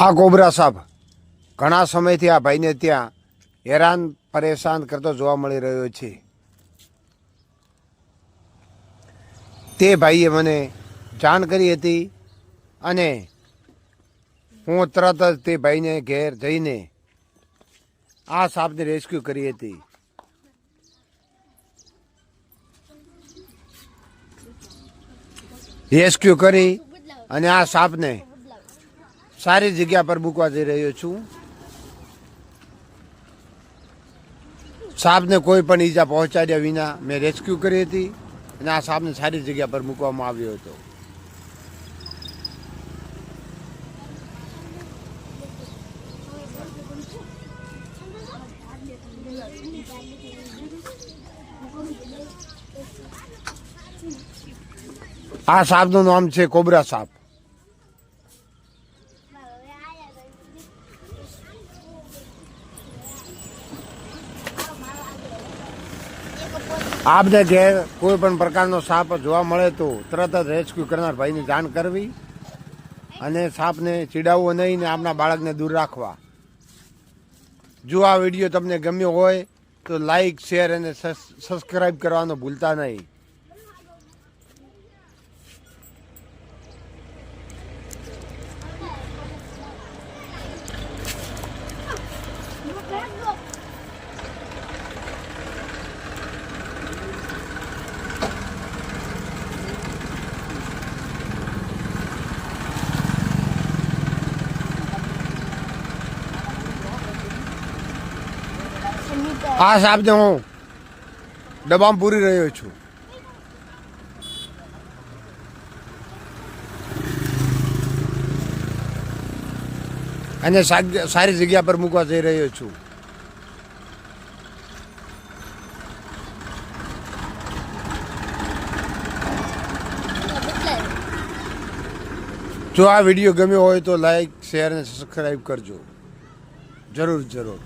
આ કોબરા સાહેબ ઘણા સમયથી આ ભાઈને ત્યાં હેરાન, પરેશાન કરતો જોવા મળી રહ્યો છે. તે ભાઈએ મને જાણ કરી હતી અને હું તરત જ તે ભાઈને ઘેર જઈને આ સાપને રેસ્ક્યુ કરી હતી. રેસ્ક્યુ કરી અને આ સાપને સારી જગ્યા પર મૂકવા જઈ રહ્યો છું. સાપને કોઈ પણ ઈજા પહોંચાડ્યા વિના મેં રેસ્ક્યુ કરી હતી અને આ સાપને સારી જગ્યા પર મૂકવામાં આવ્યો હતો. આ સાપનું નામ છે કોબરા સાપ. આપને ઘેર કોઈ પણ પ્રકારનો સાપ જોવા મળે તો તરત જ રેસ્ક્યુ કરનાર ભાઈની જાણ કરવી અને સાપને ચીડાવવો નહીં ને આપના બાળકને દૂર રાખવા. જો આ વીડિયો તમને ગમ્યો હોય તો લાઈક શેર અને સબસ્ક્રાઈબ કરવાનું ભૂલતા નહીં. આ સાપને હું ડબ્બામાં પૂરી રહ્યો છું. અને સારી જગ્યા પર મૂકવા જઈ રહ્યો છું. જો આ વીડિયો ગમ્યો હોય તો લાઈક, શેર અને સબસ્ક્રાઈબ કરજો. જરૂર જરૂર.